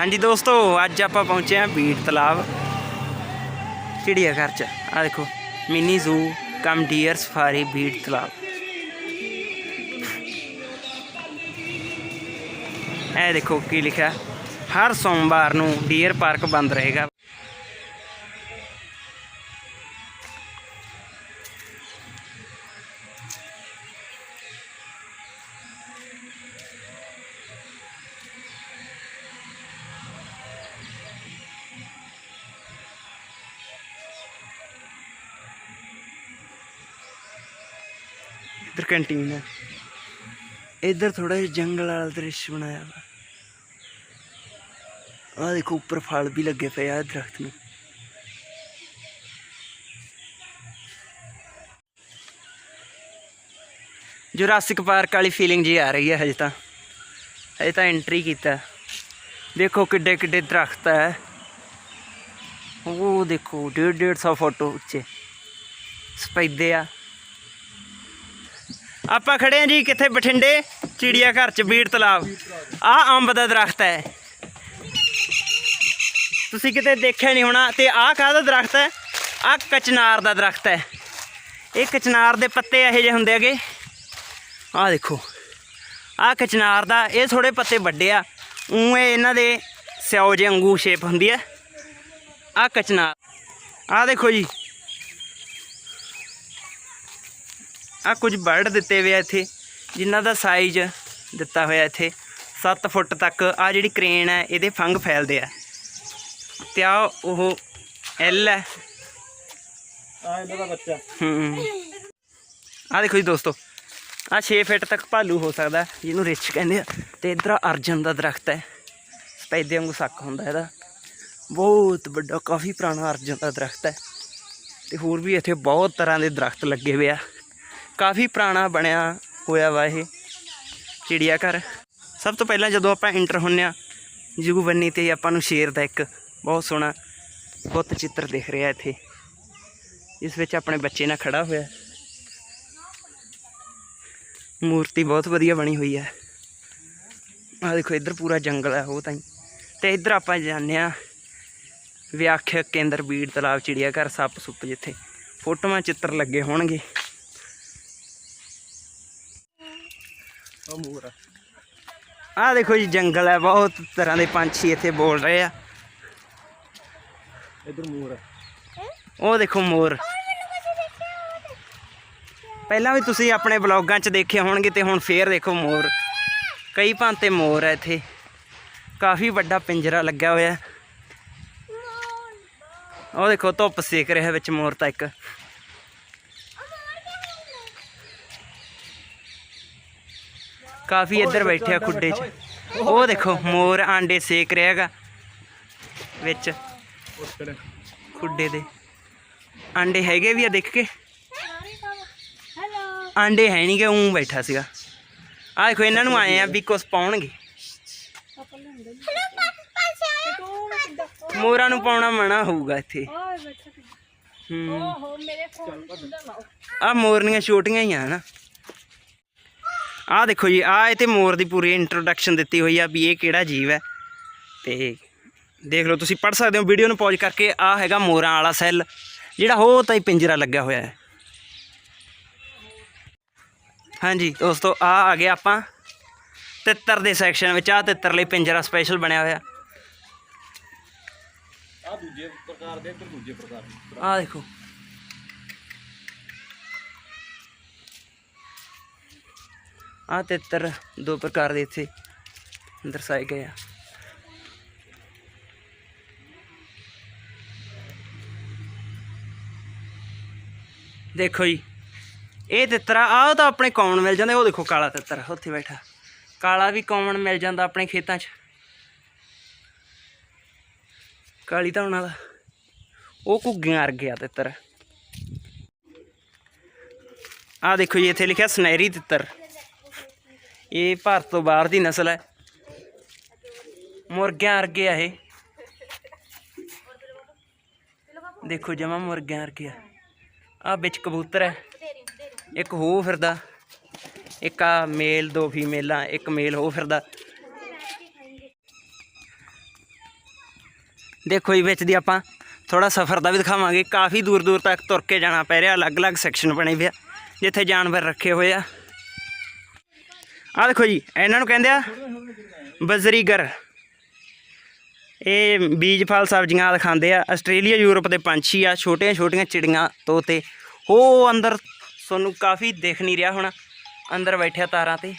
ਹਾਂਜੀ ਦੋਸਤੋ, ਅੱਜ ਆਪਾਂ ਪਹੁੰਚੇ ਹਾਂ ਬੀੜ ਤਲਾਬ। ਚਿੜੀਆ ਘਰ ਚ। ਆ ਦੇਖੋ mini zoo cum deer safari Bir Talab. ਇਹ ਦੇਖੋ ਕੀ ਲਿਖਿਆ। ਹਰ ਸੋਮਵਾਰ ਨੂੰ ਡੀਅਰ ਪਾਰਕ ਬੰਦ ਰਹੇਗਾ। ਇੱਧਰ ਕੰਟੀਨ ਹੈ। ਇੱਧਰ ਥੋੜਾ ਜਿਹਾ ਜੰਗਲ ਵਾਲਾ ਦ੍ਰਿਸ਼ ਬਣਾਇਆ ਵਾ। ਆ ਦੇਖੋ, ਉੱਪਰ ਫਲ ਵੀ ਲੱਗੇ ਪਏ ਆ ਦਰਖਤ ਨੂੰ। ਜੁਰਾਸਿਕ ਪਾਰਕ ਵਾਲੀ ਫੀਲਿੰਗ ਜੀ ਆ ਰਹੀ ਹੈ ਹਜੇ ਤਾਂ। ਹਜੇ ਤਾਂ ਐਂਟਰੀ ਕੀਤਾ। ਦੇਖੋ ਕਿੱਡੇ ਕਿੱਡੇ ਦਰਖਤ ਹੈ। ਉਹ ਦੇਖੋ 1.5 150 ਫੁੱਟ ਉੱਚੇ। ਸਪੈਦੇ ਆ। ਆਪਾਂ ਖੜੇ ਆ ਜੀ ਕਿੱਥੇ ਬਠਿੰਡੇ, ਚਿੜੀਆ ਘਰ ਚ, ਬੀੜ ਤਲਾਬ। ਆ ਅੰਬ ਦਾ ਦਰਖਤ ਹੈ। ਤੁਸੀਂ ਕਿਤੇ ਦੇਖਿਆ ਨਹੀਂ ਹੋਣਾ ਤੇ ਆਹ ਕਾਹਦਾ ਦਰਖਤ ਹੈ? ਆਹ ਕਚਨਾਰ ਦਾ ਦਰਖਤ ਹੈ। ਇਹ ਕਚਨਾਰ ਦੇ ਪੱਤੇ ਇਹੋ ਜਿਹੇ ਹੁੰਦੇ ਹੈਗੇ। ਆਹ ਦੇਖੋ ਆਹ ਕਚਨਾਰ ਦਾ ਇਹ ਥੋੜੇ ਪੱਤੇ ਵੱਡੇ ਆ। ਉਂ ਇਹ ਇਹਨਾਂ ਦੇ ਸਿਓ ਜੇ ਅੰਗੂ ਸ਼ੇਪ ਹੁੰਦੀ ਹੈ। ਆਹ ਕਚਨਾਰ। ਆਹ ਦੇਖੋ ਜੀ ਆ ਕੁਝ ਬਰਡ ਦਿੱਤੇ ਹੋਏ ਆ ਇੱਥੇ ਜਿਨ੍ਹਾਂ ਦਾ ਸਾਈਜ਼ ਦਿੱਤਾ ਹੋਇਆ ਇੱਥੇ। 7 ਫੁੱਟ ਤੱਕ ਆ ਜਿਹੜੀ ਕ੍ਰੇਨ ਹੈ ਇਹਦੇ ਫੰਗ ਫੈਲਦੇ ਆ। ਤੇ ਆ ਉਹ ਐਲ ਹੈ। ਆ ਇਹਨਾਂ ਦਾ ਬੱਚਾ। ਹੂੰ ਆ ਦੇਖੋ ਜੀ ਦੋਸਤੋ ਆ 6 ਫੁੱਟ ਤੱਕ ਭਾਲੂ ਹੋ ਸਕਦਾ ਜਿਹਨੂੰ ਰਿਚ ਕਹਿੰਦੇ ਆ। ਤੇ ਇਧਰ ਅਰਜਨ ਦਾ ਦਰਖਤ ਹੈ। ਸਪੈਦੇ ਵਾਂਗੂ ਸੱਕ ਹੁੰਦਾ ਇਹਦਾ। ਬਹੁਤ ਵੱਡਾ ਕਾਫੀ ਪੁਰਾਣਾ ਅਰਜਨ ਦਾ ਦਰਖਤ ਹੈ। ਤੇ ਹੋਰ ਵੀ ਇੱਥੇ ਬਹੁਤ ਤਰ੍ਹਾਂ ਦੇ ਦਰਖਤ ਲੱਗੇ ਹੋਏ ਆ। ਕਾਫੀ ਪੁਰਾਣਾ ਬਣਿਆ ਹੋਇਆ ਵਾ ਇਹ ਚਿੜੀਆ ਘਰ ਸਭ ਤੋਂ ਪਹਿਲਾਂ ਜਦੋਂ ਆਪਾਂ ਇੰਟਰ ਹੁੰਨੇ ਆ ਜੂ ਤੇ ਆਪਾਂ ਨੂੰ ਸ਼ੇਰ ਦਾ ਇੱਕ ਬਹੁਤ ਸੋਹਣਾ ਬੁੱਤ ਚਿੱਤਰ ਦਿਖ ਰਿਹਾ ਇੱਥੇ। ਇਸ ਵਿੱਚ ਆਪਣੇ ਬੱਚੇ ਨਾਲ ਖੜਾ ਹੋਇਆ। ਮੂਰਤੀ ਬਹੁਤ ਵਧੀਆ ਬਣੀ ਹੋਈ ਹੈ ਆ ਦੇਖੋ, ਇੱਧਰ ਪੂਰਾ ਜੰਗਲ ਹੈ ਉਹ ਤਾਈ। ਤੇ ਇੱਧਰ ਆਪਾਂ ਜਾਂਦੇ ਆ ਵਿਆਖਿਆ ਕੇਂਦਰ ਬੀੜ ਤਲਾਬ ਚਿੜੀਆ ਘਰ ਸੱਪ ਸੁੱਪ ਜਿੱਥੇ। ਫੋਟੋਆਂ ਚਿੱਤਰ ਲੱਗੇ ਹੋਣਗੇ। ਉਹ ਮੂਰ ਆ ਦੇਖੋ ਜੀ ਜੰਗਲ ਹੈ ਬਹੁਤ ਤਰ੍ਹਾਂ ਦੇ ਪੰਛੀ ਇੱਥੇ ਬੋਲ ਰਹੇ ਆ। ਇਧਰ ਮੂਰ ਉਹ ਦੇਖੋ ਮੋਰ। ਪਹਿਲਾਂ ਵੀ ਤੁਸੀਂ ਆਪਣੇ ਬਲੌਗਾਂ 'ਚ ਦੇਖੇ ਹੋਣਗੇ ਤੇ ਹੁਣ ਫੇਰ ਦੇਖੋ ਮੋਰ। ਕਈ ਭਾਂਤੇ ਮੋਰ ਹੈ ਇੱਥੇ। ਕਾਫੀ ਵੱਡਾ ਪਿੰਜਰਾ ਲੱਗਿਆ ਹੋਇਆ। ਉਹ ਦੇਖੋ ਧੁੱਪ ਸੇਕ ਰਿਹਾ ਵਿੱਚ ਮੋਰ ਤਾਂ ਇੱਕ। ਕਾਫੀ ਇੱਧਰ ਬੈਠਿਆ ਖੁੱਡੇ 'ਚ। ਉਹ ਦੇਖੋ ਮੋਰ ਆਂਡੇ ਸੇਕ ਰਿਹਾ ਹੈਗਾ ਵਿੱਚ। ਖੁੱਡੇ ਦੇ। ਆਂਡੇ ਹੈਗੇ ਵੀ ਆ ਦੇਖ ਕੇ? ਆਂਡੇ ਹੈ ਨਹੀਂ ਕਿ ਉਂ ਬੈਠਾ ਸੀਗਾ। ਆ ਦੇਖੋ ਇਹਨਾਂ ਨੂੰ ਆਏ ਆ ਵੀ ਕੁਛ ਪਾਉਣਗੇ। ਮੋਰਾਂ ਨੂੰ ਪਾਉਣਾ ਮਨਾ ਹੋਊਗਾ ਇੱਥੇ। ਓਏ ਬੈਠਾ ਹੂੰ। ਓਹੋ ਮੇਰੇ ਫੋਨ ਕਿੱਦਾਂ ਲਾਓ। ਆ ਮੋਰਨੀਆਂ ਛੋਟੀਆਂ ਹੀ ਆ ਨਾ ਆ ਦੇਖੋ ਜੀ ਆ ਇਹ ਤੇ ਮੋਰ ਦੀ ਪੂਰੀ ਇੰਟਰੋਡਕਸ਼ਨ ਦਿੱਤੀ ਹੋਈ ਆ ਵੀ ਇਹ ਕਿਹੜਾ ਜੀਵ ਹੈ। ਤੇ ਦੇਖ ਲਓ ਤੁਸੀਂ ਪੜ ਸਕਦੇ ਹੋ ਵੀਡੀਓ ਨੂੰ ਪੌਜ਼ ਕਰਕੇ ਆ ਹੈਗਾ ਮੋਰਾਂ ਵਾਲਾ ਸੈੱਲ ਜਿਹੜਾ ਹੋ ਤਾਂ ਹੀ ਪਿੰਜਰਾ ਲੱਗਿਆ ਹੋਇਆ ਹੈ। ਹਾਂਜੀ ਦੋਸਤੋ ਆ ਆ ਗਏ ਆਪਾਂ ਤਿੱਤਰ ਦੇ ਸੈਕਸ਼ਨ ਵਿੱਚ ਆ ਤਿੱਤਰ ਲਈ ਪਿੰਜਰਾ ਸਪੈਸ਼ਲ ਬਣਿਆ ਹੋਇਆ। ਆ ਦੂਜੇ ਪ੍ਰਕਾਰ ਦੇ ਇਧਰ ਦੂਜੇ ਪ੍ਰਕਾਰ ਆ ਦੇਖੋ। ਆ ਤਿੱਤਰ ਦੋ ਪ੍ਰਕਾਰ ਦੇ ਇੱਥੇ ਦਰਸਾਏ ਗਏ ਆ। ਦੇਖੋ ਜੀ, ਇਹ ਤਿੱਤਰ ਆ ਆਹ ਤਾਂ ਆਪਣੇ ਕੌਣ ਮਿਲ ਜਾਂਦਾ, ਉਹ ਦੇਖੋ ਕਾਲਾ ਤਿੱਤਰ ਉੱਥੇ ਬੈਠਾ। ਕਾਲਾ ਵੀ ਕੌਣ ਮਿਲ ਜਾਂਦਾ ਆਪਣੇ ਖੇਤਾਂ 'ਚ? ਕਾਲੀ ਤਾਂ ਉਹਨਾਂ ਦਾ। ਉਹ ਘੁੱਗੀਆਂ ਅਰ ਗਿਆ ਤਿੱਤਰ ਆ ਦੇਖੋ ਜੀ, ਇੱਥੇ ਲਿਖਿਆ ਸੁਨਹਿਰੀ ਤਿੱਤਰ। ਇਹ ਭਾਰਤ ਤੋਂ ਬਾਹਰ ਦੀ ਨਸਲ ਹੈ। ਮੁਰਗਿਆਂ ਵਰਗੇ ਆ ਇਹ। ਦੇਖੋ ਜਮਾ ਮੁਰਗਿਆਂ ਵਰਗੇ ਆ। ਆ ਵਿੱਚ ਕਬੂਤਰ ਹੈ। ਇੱਕ ਹੋ ਫਿਰਦਾ। ਇੱਕ ਆ ਮੇਲ, ਦੋ ਫੀਮੇਲਾਂ, ਇੱਕ ਮੇਲ ਹੋ ਫਿਰਦਾ। ਦੇਖੋ ਜੀ, ਵਿੱਚ ਦੀ ਆਪਾਂ ਥੋੜਾ ਸਫ਼ਰ ਦਾ ਵੀ ਦਿਖਾਵਾਂਗੇ। ਕਾਫੀ ਦੂਰ ਦੂਰ ਤੱਕ ਤੁਰ ਕੇ ਜਾਣਾ ਪੈ ਰਿਹਾ। ਅਲੱਗ-ਅਲੱਗ ਸੈਕਸ਼ਨ ਬਣੇ ਹੋਏ ਆ, ਜਿੱਥੇ ਜਾਨਵਰ ਰੱਖੇ ਹੋਏ ਆ। ਆ ਦੇਖੋ ਜੀ, ਇਹਨਾਂ ਨੂੰ ਕਹਿੰਦੇ ਆ ਬਜ਼ਰੀਗਰ। ਇਹ ਬੀਜ ਫਲ ਸਬਜ਼ੀਆਂ ਆਦਿ ਖਾਂਦੇ ਆ। ਆਸਟ੍ਰੇਲੀਆ, ਯੂਰਪ ਦੇ ਪੰਛੀ ਆ, ਛੋਟੀਆਂ ਛੋਟੀਆਂ ਚਿੜੀਆਂ ਤੋਤੇ ਉਹ ਅੰਦਰ ਤੁਹਾਨੂੰ ਕਾਫੀ ਦੇਖ ਨਹੀਂ ਰਿਹਾ ਹੁਣ। ਅੰਦਰ ਬੈਠਿਆ ਤਾਰਾਂ ਤੇ।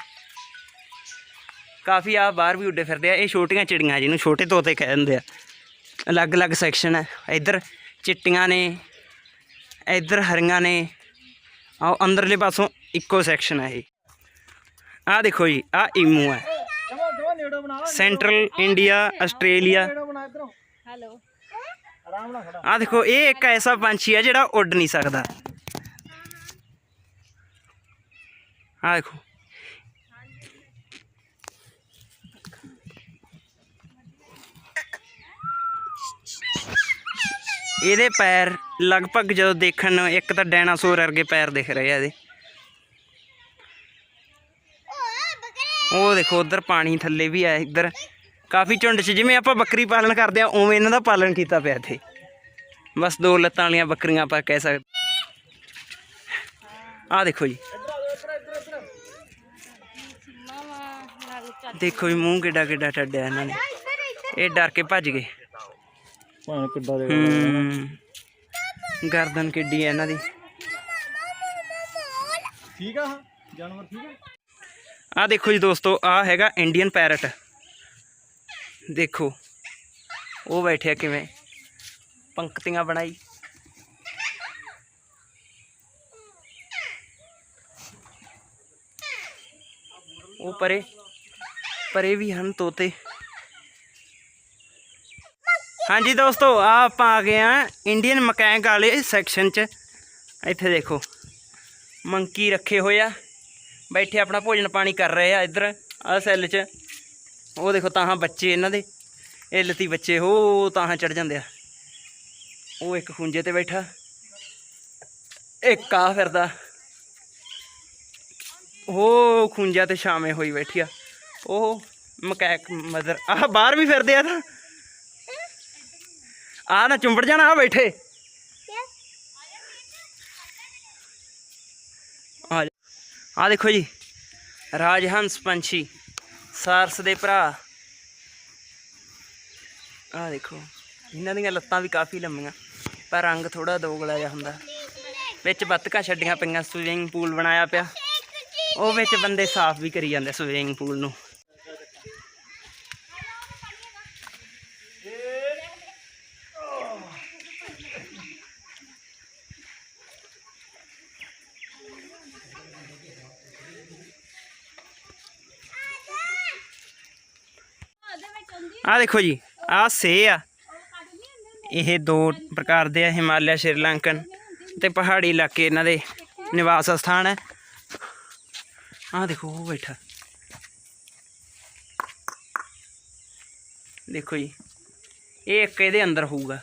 ਕਾਫੀ ਆ, ਬਾਹਰ ਵੀ ਉੱਡੇ ਫਿਰਦੇ ਆ। ਇਹ ਛੋਟੀਆਂ ਚਿੜੀਆਂ ਜਿਹਨੂੰ ਛੋਟੇ ਤੋਤੇ ਕਹਿ ਦਿੰਦੇ ਆ। ਅਲੱਗ-ਅਲੱਗ ਸੈਕਸ਼ਨ ਹੈ ਇੱਧਰ ਚਿੱਟੀਆਂ ਨੇ, ਇੱਧਰ ਹਰੀਆਂ ਨੇ। ਆਹ ਅੰਦਰਲੇ ਪਾਸੋਂ ਇੱਕੋ ਸੈਕਸ਼ਨ ਹੈ ਇਹ। ਆਹ ਦੇਖੋ ਜੀ ਆਹ ਈਮੂ ਹੈ। ਸੈਂਟਰਲ ਇੰਡੀਆ ਆਸਟ੍ਰੇਲੀਆ ਹੈਲੋ ਆਹ ਦੇਖੋ ਇਹ ਇੱਕ ਐਸਾ ਪੰਛੀ ਹੈ ਜਿਹੜਾ ਉੱਡ ਨਹੀਂ ਸਕਦਾ। ਆਹ ਦੇਖੋ। ਇਹਦੇ ਪੈਰ ਲਗਭਗ ਜਦੋਂ ਦੇਖਣ ਇੱਕ ਤਾਂ ਡਾਇਨਾਸੌਰ ਵਰਗੇ ਪੈਰ ਦਿਖ ਰਹੇ ਆ ਇਹਦੇ। ਉਹ ਦੇਖੋ ਉਧਰ ਪਾਣੀ ਥੱਲੇ ਵੀ ਆ ਇੱਧਰ। ਕਾਫੀ ਝੁੰਡ 'ਚ ਜਿਵੇਂ ਆਪਾਂ ਬੱਕਰੀ ਪਾਲਣ ਕਰਦੇ ਆ ਉਵੇਂ ਇਹਨਾਂ ਦਾ ਪਾਲਣ ਕੀਤਾ ਪਿਆ ਇੱਥੇ। ਬਸ ਦੋ ਲੱਤਾਂ ਵਾਲੀਆਂ ਬੱਕਰੀਆਂ ਆਪਾਂ ਕਹਿ ਸਕਦੇ ਆਹ ਦੇਖੋ ਜੀ। ਦੇਖੋ ਜੀ ਮੂੰਹ ਕਿੱਡਾ ਕਿੱਡਾ ਟੱਡਿਆ ਇਹਨਾਂ ਨੇ। ਇਹ ਡਰ ਕੇ ਭੱਜ ਗਏ। ਭਾਂ ਕਿੱਡਾ ਦੇ ਗਰਦਨ ਕਿੱਡੀ ਹੈ ਇਹਨਾਂ ਦੀ। ਠੀਕ ਆ? ਜਾਨਵਰ ਠੀਕ ਆ? ਆਹ ਦੇਖੋ ਜੀ ਦੋਸਤੋ ਆਹ ਹੈਗਾ ਇੰਡੀਅਨ ਪੈਰਟ ਦੇਖੋ ਉਹ ਬੈਠਿਆ ਕਿਵੇਂ ਪੰਕਤੀਆਂ ਬਣਾਈ ਉਹ ਪਰੇ ਪਰੇ ਵੀ ਹਨ ਤੋਤੇ ਹਾਂਜੀ ਦੋਸਤੋ ਆ ਆਪਾਂ ਆ ਗਏ ਆ ਇੰਡੀਅਨ ਮਕੈਂਕ ਵਾਲੇ ਸੈਕਸ਼ਨ ਚ ਇੱਥੇ ਦੇਖੋ ਮੰਕੀ ਰੱਖੇ ਹੋਏ ਆ ਬੈਠੇ ਆਪਣਾ ਭੋਜਨ ਪਾਣੀ ਕਰ ਰਹੇ ਆ ਇੱਧਰ, ਆ ਸੈੱਲ 'ਚ। ਉਹ ਦੇਖੋ ਤਾਂ ਬੱਚੇ ਇਹਨਾਂ ਦੇ। ਇਹ ਲਤੀ ਬੱਚੇ, ਹੋ ਤਾਂ ਚੜ ਜਾਂਦੇ ਆ। ਉਹ ਇੱਕ ਖੁੰਝੇ ਤੇ ਬੈਠਾ। ਇੱਕ ਆ ਫਿਰਦਾ। ਉਹ ਖੁੰਝਾ ਤੇ ਛਾਵੇਂ ਹੋਈ ਬੈਠੀ ਆ। ਉਹ ਮਕੈਕ ਮਦਰ ਆਹ ਬਾਹਰ ਵੀ ਫਿਰਦੇ ਆ ਤਾਂ। ਆ ਨਾ ਚੁੰਬੜ ਜਾਣਾ ਆ ਬੈਠੇ ਆ ਜਾ। ਆ ਦੇਖੋ ਜੀ, ਰਾਜਹੰਸ ਪੰਛੀ, ਸਾਰਸ ਦੇ ਭਰਾ। ਆ ਦੇਖੋ, ਇਹਨਾਂ ਦੀਆਂ ਲੱਤਾਂ ਵੀ ਕਾਫੀ ਲੰਮੀਆਂ, ਪਰ ਰੰਗ ਥੋੜਾ ਦੋਗਲਾ ਜਿਹਾ ਹੁੰਦਾ। ਵਿੱਚ ਬੱਤਕਾਂ ਛੱਡੀਆਂ ਪਈਆਂ ਸਵਿਮਿੰਗ ਪੂਲ ਬਣਾਇਆ ਪਿਆ। ਉਹ ਵਿੱਚ ਬੰਦੇ ਸਾਫ਼ ਵੀ ਕਰੀ ਜਾਂਦੇ ਸਵਿਮਿੰਗ ਪੂਲ ਨੂੰ। ਵਿੱਚ ਦੇਖੋ ਜੀ, ਆਹ ਸੇ ਆ। ਇਹ ਦੋ ਪ੍ਰਕਾਰ ਦੇ ਆ, ਹਿਮਾਲਿਆ, ਸ਼੍ਰੀਲੰਕਨ ਤੇ ਪਹਾੜੀ ਇਲਾਕੇ ਇਹਨਾਂ ਦੇ ਨਿਵਾਸ ਸਥਾਨ ਹੈ। ਆ ਦੇਖੋ, ਉਹ ਬੈਠਾ। ਦੇਖੋ ਜੀ, ਇਹ ਇੱਕ ਇਹਦੇ ਅੰਦਰ ਹੋਊਗਾ।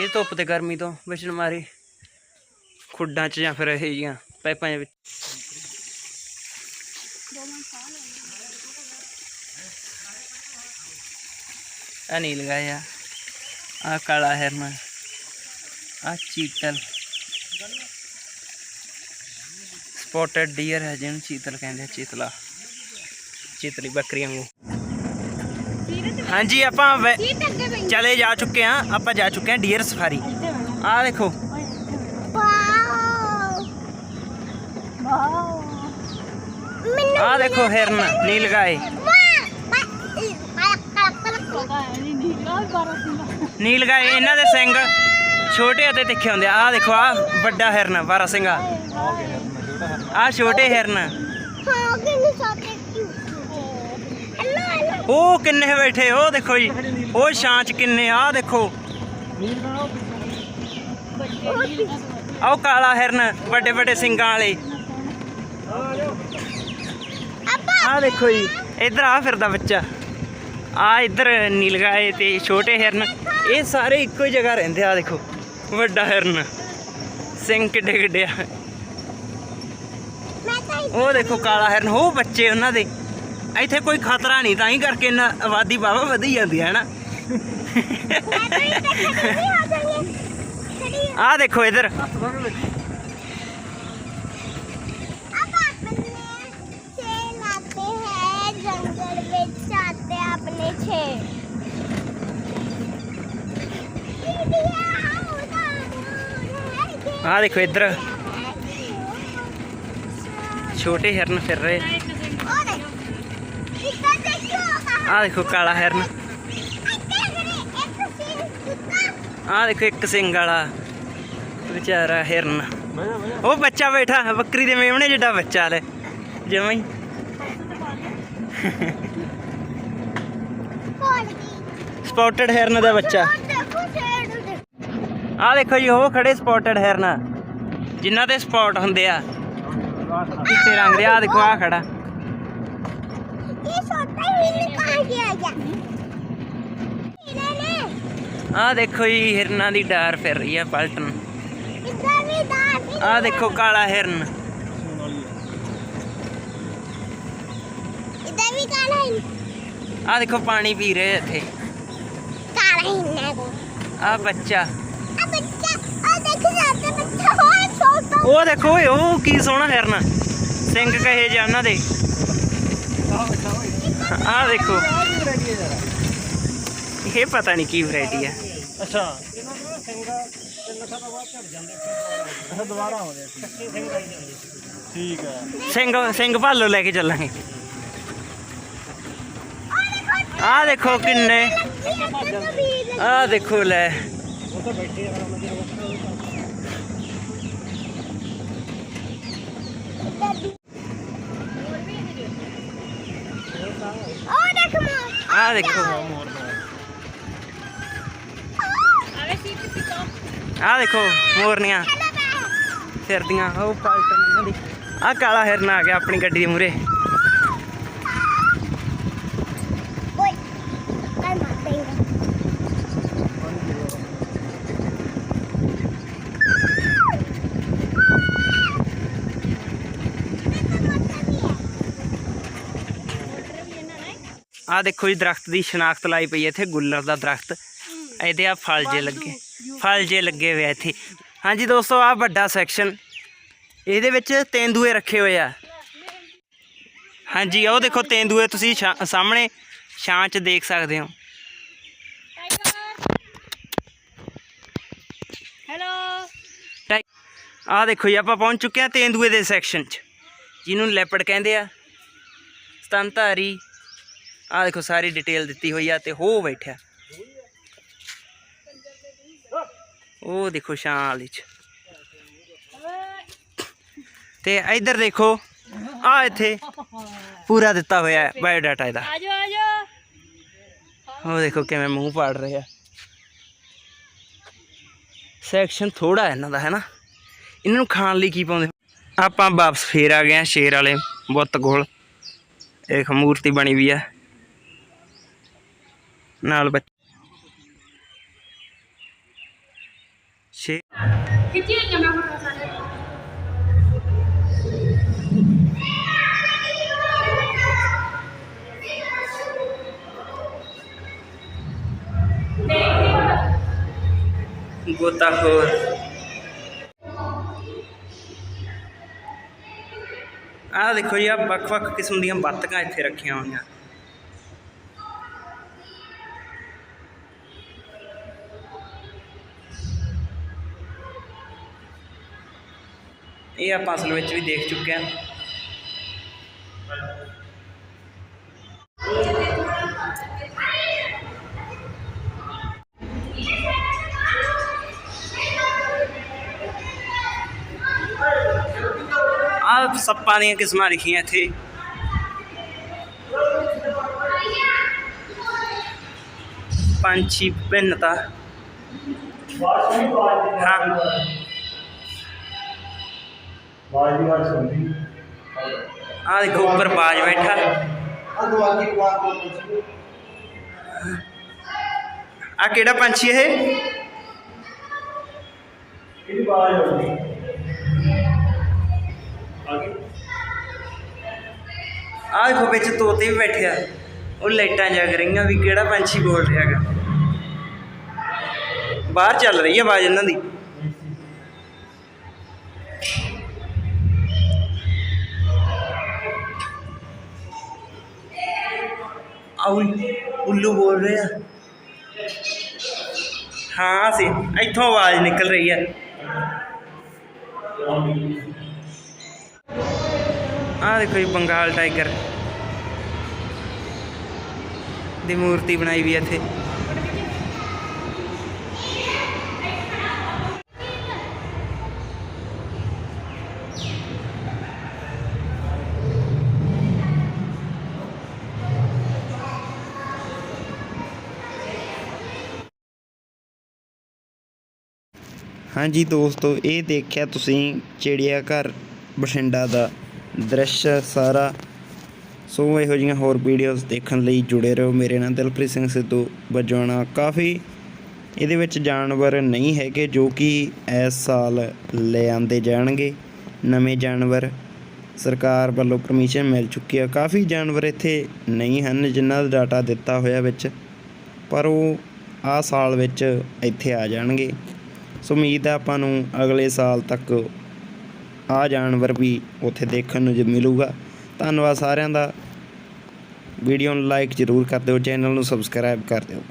ਇਹ ਧੁੱਪ ਤੇ ਗਰਮੀ ਤੋਂ ਬਚਣ ਮਾਰੇ ਖੁੱਡਾਂ 'ਚ ਜਾਂ ਫਿਰ ਇਹ ਜੀਆਂ ਪਾਈਪਾਂ ਦੇ ਵਿੱਚ। ਆ ਨੀਲ ਗਾਇਆ ਆ ਕਾਲਾ ਹਿਰਨ ਆ ਚੀਤਲ ਸਪੋਟਡ ਡੀਅਰ ਹੈ ਜਿਹਨੂੰ ਚੀਤਲ ਕਹਿੰਦੇ ਆ ਚੀਤਲਾ ਚੀਤਲੀ ਬੱਕਰੀਆਂ ਨੂੰ ਹਾਂਜੀ ਆਪਾਂ ਵੈ- ਸੀਟ ਅੱਗੇ ਪਈ ਚਲੇ ਜਾ ਚੁੱਕੇ ਆ ਆਪਾਂ ਜਾ ਚੁੱਕੇ ਆ ਡੀਅਰ ਸਫਾਰੀ ਆ ਦੇਖੋ ਵਾਓ ਵਾਓ ਆ ਦੇਖੋ ਹਿਰਨ ਨੀਲ ਗਾਏ ਪਤਾ ਹੈ ਨਹੀਂ ਨਹੀਂ ਬਾਰਾ ਸੀ ਨੀਲ ਗਾਏ ਇਹਨਾਂ ਦੇ ਸਿੰਘ ਛੋਟੇ ਅਤੇ ਤਿੱਖੇ ਹੁੰਦੇ ਆ। ਆਹ ਦੇਖੋ ਆ ਵੱਡਾ ਹਿਰਨ ਬਾਰਾ ਸਿੰਘਾ ਆ। ਛੋਟੇ ਹਿਰਨ। ਉਹ ਕਿੰਨੇ ਬੈਠੇ, ਉਹ ਦੇਖੋ ਜੀ। ਉਹ ਛਾਂਚ ਕਿੰਨੇ ਆ ਦੇਖੋ। ਨੀਲ ਆਹ ਕਾਲਾ ਹਿਰਨ, ਵੱਡੇ ਵੱਡੇ ਸਿੰਗਾਂ ਵਾਲੇ। ਆ ਦੇਖੋ ਜੀ, ਇੱਧਰ ਆ ਫਿਰਦਾ ਬੱਚਾ। ਆ ਇੱਧਰ ਨੀਲਗਾਏ ਤੇ ਛੋਟੇ ਹਿਰਨ। ਇਹ ਸਾਰੇ ਇੱਕੋ ਹੀ ਜਗ੍ਹਾ ਰਹਿੰਦੇ ਆ ਦੇਖੋ ਵੱਡਾ ਹਿਰਨ। ਸਿੰਘ ਕਿੱਡੇ ਕਿੱਡੇ ਆ। ਉਹ ਦੇਖੋ ਕਾਲਾ ਹਿਰਨ ਉਹ ਬੱਚੇ ਉਹਨਾਂ ਦੇ। ਇੱਥੇ ਕੋਈ ਖਤਰਾ ਨਹੀਂ ਤਾਂ ਹੀ ਕਰਕੇ ਇਹਨਾਂ ਆਬਾਦੀ ਬਾਵਾ ਵਧੀ ਜਾਂਦੀ ਹੈ ਨਾ ਆਹ ਦੇਖੋ ਇਧਰ। બને છે ਆ ਦੇਖੋ ਇੱਧਰ। ਛੋਟੇ ਹਿਰਨ ਫਿਰ ਰਹੇ। ਆ ਦੇਖੋ ਕਾਲਾ ਹਿਰਨ। ਆ ਦੇਖੋ ਇੱਕ ਸਿੰਘ ਵਾਲਾ ਵਿਚਾਰਾ ਹਿਰਨ। ਉਹ ਬੱਚਾ ਬੈਠਾ, ਬੱਕਰੀ ਦੇ ਮੇਮਣੇ ਜਿੱਡਾ ਬੱਚਾ ਲੈ। ਜਮਾਈ ਸਪੌਟਡ ਹੈਰਨ ਦਾ ਬੱਚਾ। ਆ ਦੇਖੋ ਜੀ, ਉਹ ਖੜੇ ਸਪੌਟਡ ਹੈਰਨ। ਜਿਨ੍ਹਾਂ ਦੇ ਸਪੌਟ ਹੁੰਦੇ ਆ। ਚਿੱਟੇ ਰੰਗ ਦੇ ਆ ਦੇਖੋ ਆ ਖੜਾ। ਇਹ ਆ ਦੇਖੋ ਜੀ, ਹਿਰਨਾ ਦੀ ਡਾਰ ਫਿਰ ਰਹੀ ਆ ਪਲਟਨ ਆ ਦੇਖੋ, ਕਾਲਾ ਹਿਰਨ। ਇਹਦਾ ਵੀ ਕਾਲਾ ਹਿਰਨ ਆ ਦੇਖੋ, ਪਾਣੀ ਪੀ ਰਹੇ ਇੱਥੇ। ਕਾਲਾ ਆ ਬੱਚਾ। ਉਹ ਦੇਖੋ ਓਏ ਉਹ ਕੀ ਸੋਹਣਾ ਹਿਰਨ। ਸਿੰਘ ਕਹੇ ਜਾਂ ਉਹਨਾਂ ਦੇ। ਆ ਦੇਖੋ। ਇਹ ਪਤਾ ਨਹੀਂ ਕੀ ਵੈਰਾਈਟੀ ਆ। ਅੱਛਾ। ਸਿੰਘ ਸਿੰਘ ਭਾਲੋ ਲੈ ਕੇ ਚੱਲਾਂਗੇ। ਆਹ ਦੇਖੋ ਕਿੰਨੇ। ਆਹ ਦੇਖੋ ਲੈ। ਆਹ ਦੇਖੋ ਆ ਦੇਖੋ। ਮੋਰਨੀਆਂ। ਫਿਰਦੀਆਂ। ਉਹ ਪਾਲਟਨ ਇਹਨਾਂ ਦੀ ਆ ਕਾਲਾ ਹਿਰਨ ਆ ਗਿਆ ਆਪਣੀ ਗੱਡੀ ਦੇ ਮੂਰੇ ਆਹ ਦੇਖੋ ਜੀ ਦਰਖਤ ਦੀ ਸ਼ਨਾਖਤ ਲਾਈ ਪਈ ਹੈ ਇੱਥੇ ਗੁੱਲਰ ਦਾ ਦਰਖਤ। ਇਹਦੇ ਆ ਫਲ ਜੇ ਲੱਗੇ ਫਲ ਜੇ ਲੱਗੇ ਹੋਏ ਆ ਇੱਥੇ। ਹਾਂਜੀ ਦੋਸਤੋ ਆ ਵੱਡਾ ਸੈਕਸ਼ਨ ਇਹਦੇ ਵਿੱਚ ਤੇਂਦੂਏ ਰੱਖੇ ਹੋਏ ਆ। ਹਾਂਜੀ ਉਹ ਦੇਖੋ ਤੇਂਦੂਏ ਤੁਸੀਂ ਸਾਹਮਣੇ ਛਾਂ 'ਚ ਦੇਖ ਸਕਦੇ ਹੋ। हेलो ਆਹ ਦੇਖੋ ਜੀ ਆਪਾਂ ਪਹੁੰਚ ਚੁੱਕੇ ਆ ਤੇਂਦੂਏ ਦੇ ਸੈਕਸ਼ਨ 'ਚ। ਜਿਹਨੂੰ ਲੈਪੜ ਕਹਿੰਦੇ ਆ। ਸਤਨਧਾਰੀ ਆ ਦੇਖੋ ਸਾਰੀ ਡਿਟੇਲ ਦਿੱਤੀ ਹੋਈ ਆ ਤੇ ਹੋ ਬੈਠਿਆ। ਉਹ ਦੇਖੋ ਛਾਂ ਵਾਲੀ ਚ ਤੇ ਇਧਰ ਦੇਖੋ ਆ ਇੱਥੇ ਪੂਰਾ ਦਿੱਤਾ ਹੋਇਆ ਹੈ ਬਾਇਓ ਡਾਟਾ ਇਹਦਾ। ਆਜੋ ਆਜੋ। ਉਹ ਦੇਖੋ ਕਿਵੇਂ ਮੂੰਹ ਪਾੜ ਰਿਹਾ ਸੈਕਸ਼ਨ ਥੋੜਾ ਇਹਨਾਂ ਦਾ ਹੈ ਨਾ? ਇਹਨਾਂ ਨੂੰ ਖਾਣ ਲਈ ਕੀ ਪਾਉਂਦੇ ਆਪਾਂ ਵਾਪਸ ਫੇਰ ਆ ਗਏ ਆ ਸ਼ੇਰ ਵਾਲੇ ਬੁੱਤ ਕੋਲ। ਇੱਕ ਮੂਰਤੀ ਬਣੀ ਵੀ ਆ। ਨਾਲ ਬੱਚ ਸ਼ੇ कितनी जमा फोटो सारे ਗੋਤਾਖੋਰ ਆਹ ਦੇਖੋ ਜੀ ਆ ਵੱਖ-ਵੱਖ ਕਿਸਮ ਦੀਆਂ ਬੱਤਕਾਂ ਇੱਥੇ ਰੱਖੀਆਂ ਹੋਈਆਂ ਇਹ ਆਪਾਂ ਅਸਲ ਵਿੱਚ ਵੀ ਦੇਖ ਚੁੱਕੇ ਹਾਂ। ਆਹ ਸੱਪਾਂ ਦੀਆਂ ਕਿਸਮਾਂ ਲਿਖੀਆਂ ਇੱਥੇ। ਪੰਛੀ ਭਿੰਨਤਾ। ਹਾਂ। ਬਾਜੀ ਵਾਰ ਸੁਣਦੀ ਆਹ ਦੇਖੋ ਉੱਪਰ ਬਾਜ ਬੈਠਾ। ਆ ਕਿਹੜਾ ਪੰਛੀ ਇਹ? ਕਿਹਦੀ ਬਾਜ ਹੋਣੀ ਆਗੇ ਆਹ ਦੇਖੋ ਵਿੱਚ ਤੋਤੇ ਵੀ ਬੈਠੇ ਆ। ਉਹ ਲਾਈਟਾਂ ਜਗ ਰਹੀਆਂ ਵੀ ਕਿਹੜਾ ਪੰਛੀ ਬੋਲ ਰਿਹਾ ਹੈਗਾ। ਬਾਹਰ ਚੱਲ ਰਹੀ ਹੈ ਆਵਾਜ਼ ਇਹਨਾਂ ਦੀ। ਉੱਲੂ ਬੋਲ ਰਹੇ ਆ। ਹਾਂ ਸੀ ਇੱਥੋਂ ਆਵਾਜ਼ ਨਿਕਲ ਰਹੀ ਹੈ ਆਹ ਦੇਖੋ ਜੀ, ਬੰਗਾਲ ਟਾਈਗਰ ਦੀ ਮੂਰਤੀ ਬਣਾਈ ਵੀ ਇੱਥੇ। ਹਾਂਜੀ ਦੋਸਤੋ, ਇਹ ਦੇਖਿਆ ਤੁਸੀਂ ਚਿੜੀਆ ਘਰ ਬਠਿੰਡਾ ਦਾ ਦ੍ਰਿਸ਼ ਸਾਰਾ। ਸੋ ਇਹੋ ਜਿਹੀਆਂ ਹੋਰ ਵੀਡੀਓਜ਼ ਦੇਖਣ ਲਈ ਜੁੜੇ ਰਹੋ ਮੇਰੇ ਨਾਲ ਦਿਲਪ੍ਰੀਤ ਸਿੰਘ ਸਿੱਧੂ ਵਜਾਉਣਾ ਕਾਫੀ ਇਹਦੇ ਵਿੱਚ ਜਾਨਵਰ ਨਹੀਂ ਹੈਗੇ ਜੋ ਕਿ ਇਸ ਸਾਲ ਲੈ ਆਂਦੇ ਜਾਣਗੇ। ਨਵੇਂ ਜਾਨਵਰ ਸਰਕਾਰ ਵੱਲੋਂ ਪਰਮਿਸ਼ਨ ਮਿਲ ਚੁੱਕੀ ਆ। ਕਾਫੀ ਜਾਨਵਰ ਇੱਥੇ ਨਹੀਂ ਹਨ ਜਿਨ੍ਹਾਂ ਦਾ ਡਾਟਾ ਦਿੱਤਾ ਹੋਇਆ ਵਿੱਚ, ਪਰ ਉਹ ਆ ਸਾਲ ਵਿੱਚ ਇੱਥੇ ਆ ਜਾਣਗੇ। ਸੋ ਉਮੀਦ ਹੈ ਆਪਾਂ ਨੂੰ ਅਗਲੇ ਸਾਲ ਤੱਕ ਆ ਜਾਨਵਰ ਵੀ ਉੱਥੇ ਦੇਖਣ ਨੂੰ ਜ ਮਿਲੂਗਾ। ਧੰਨਵਾਦ ਸਾਰਿਆਂ ਦਾ। ਵੀਡੀਓ ਨੂੰ ਲਾਈਕ ਜ਼ਰੂਰ ਕਰ ਦਿਓ, ਚੈਨਲ ਨੂੰ ਸਬਸਕ੍ਰਾਈਬ ਕਰ ਦਿਓ।